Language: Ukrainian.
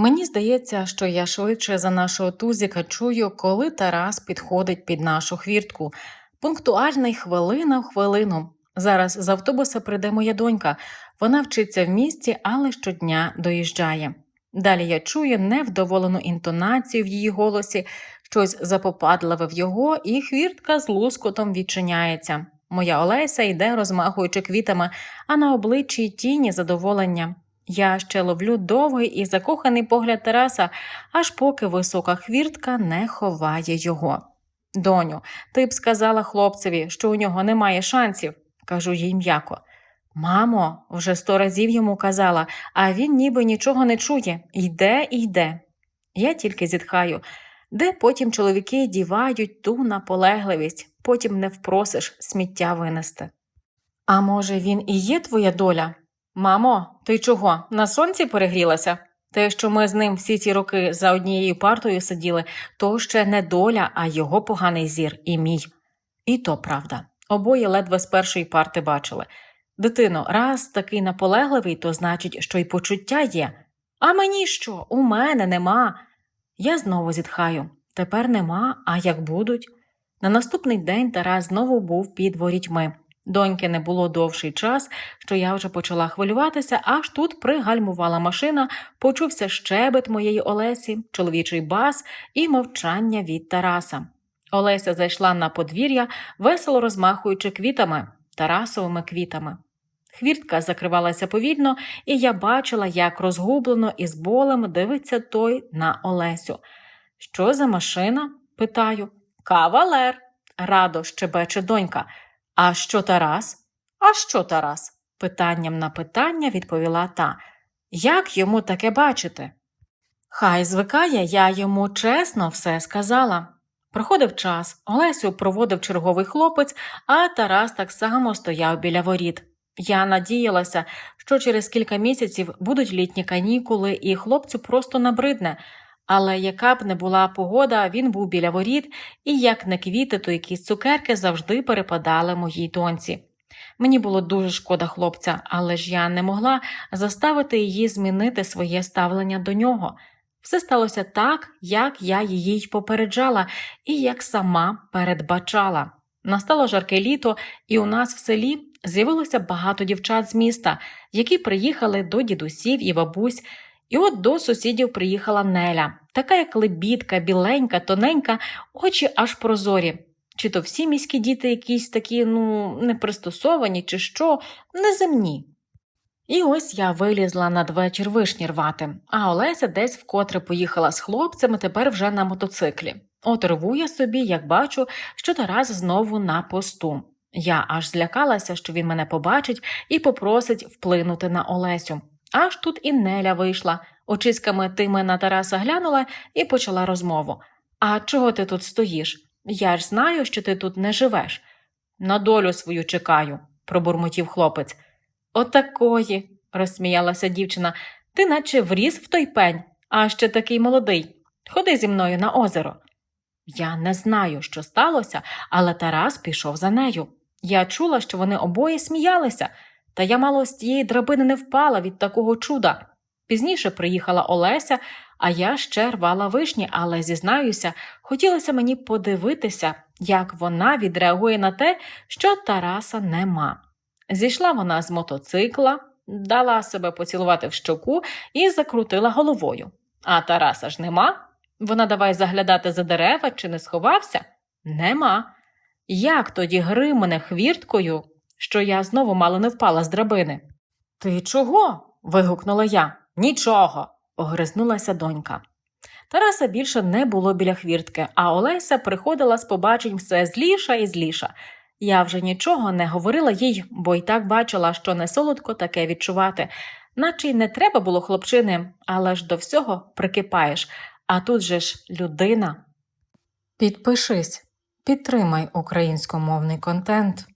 Мені здається, що я швидше за нашого тузіка чую, коли Тарас підходить під нашу хвіртку. Пунктуальний хвилина в хвилину. Зараз з автобуса прийде моя донька. Вона вчиться в місті, але щодня доїжджає. Далі я чую невдоволену інтонацію в її голосі, щось запопадливе в його, і хвіртка з лускотом відчиняється. Моя Олеся йде, розмахуючи квітами, а на обличчі тіні задоволення. Я ще ловлю довгий і закоханий погляд Тараса, аж поки висока хвіртка не ховає його. Доню, ти б сказала хлопцеві, що у нього немає шансів, кажу їй м'яко. Мамо, вже сто разів йому казала, а він ніби нічого не чує. Йде йде. Я тільки зітхаю, де потім чоловіки дівають ту наполегливість, потім не впросиш сміття винести. А може, він і є твоя доля? Мамо, ти чого? На сонці перегрілася? Те, що ми з ним всі ці роки за однією партою сиділи, то ще не доля, а його поганий зір і мій. І то правда. Обоє ледве з першої парти бачили. Дитино, раз такий наполегливий, то значить, що й почуття є. А мені що? У мене нема. Я знову зітхаю. Тепер нема, а як будуть? На наступний день Тарас знову був під ворітьми. Доньки не було довший час, що я вже почала хвилюватися, аж тут пригальмувала машина, почувся щебет моєї Олесі, чоловічий бас і мовчання від Тараса. Олеся зайшла на подвір'я, весело розмахуючи квітами, Тарасовими квітами. Хвіртка закривалася повільно, і я бачила, як розгублено і з болем дивиться той на Олесю. Що за машина? питаю. Кавалер, радо щебече донька. А що Тарас? А що Тарас? питанням на питання відповіла та. Як йому таке бачити? Хай звикає, я йому чесно все сказала. Проходив час, Олесю проводив черговий хлопець, а Тарас так само стояв біля воріт. Я надіялася, що через кілька місяців будуть літні канікули, і хлопцю просто набридне. Але яка б не була погода, він був біля воріт, і як не квіти, то якісь цукерки завжди перепадали моїй доньці. Мені було дуже шкода хлопця, але ж я не могла заставити її змінити своє ставлення до нього. Все сталося так, як я її й попереджала, і як сама передбачала. Настало жарке літо, і у нас в селі з'явилося багато дівчат з міста, які приїхали до дідусів і бабусь. І от до сусідів приїхала Неля, така як лебідка, біленька, тоненька, очі аж прозорі. Чи то всі міські діти якісь такі, ну, непристосовані, чи що, неземні. І ось я вилізла надвечір вишні рвати, а Олеся десь вкотре поїхала з хлопцями тепер вже на мотоциклі. От рву я собі, як бачу, що Тарас знову на посту. Я аж злякалася, що він мене побачить і попросить вплинути на Олесю. Аж тут і Неля вийшла, очиськами тими на Тараса глянула і почала розмову. А чого ти тут стоїш? Я ж знаю, що ти тут не живеш. На долю свою чекаю, пробурмотів хлопець. Отакої, розсміялася дівчина, ти наче вріс в той пень, а ще такий молодий. Ходи зі мною на озеро. Я не знаю, що сталося, але Тарас пішов за нею. Я чула, що вони обоє сміялися, та я мало з тієї драбини не впала від такого чуда. Пізніше приїхала Олеся, а я ще рвала вишні, але зізнаюся, хотілося мені подивитися, як вона відреагує на те, що Тараса нема. Зійшла вона з мотоцикла, дала себе поцілувати в щоку і закрутила головою. А Тараса ж нема. Вона давай заглядати за дерева чи не сховався? Нема. Як тоді гримне хвірткою, що я знову мало не впала з драбини? Ти чого? вигукнула я. Нічого. огризнулася донька. Тараса більше не було біля хвіртки, а Олеся приходила з побачень все зліша і зліша. Я вже нічого не говорила їй, бо й так бачила, що не солодко таке відчувати, наче й не треба було хлопчини, але ж до всього прикипаєш, а тут же ж людина. Підпишись, підтримай українськомовний контент.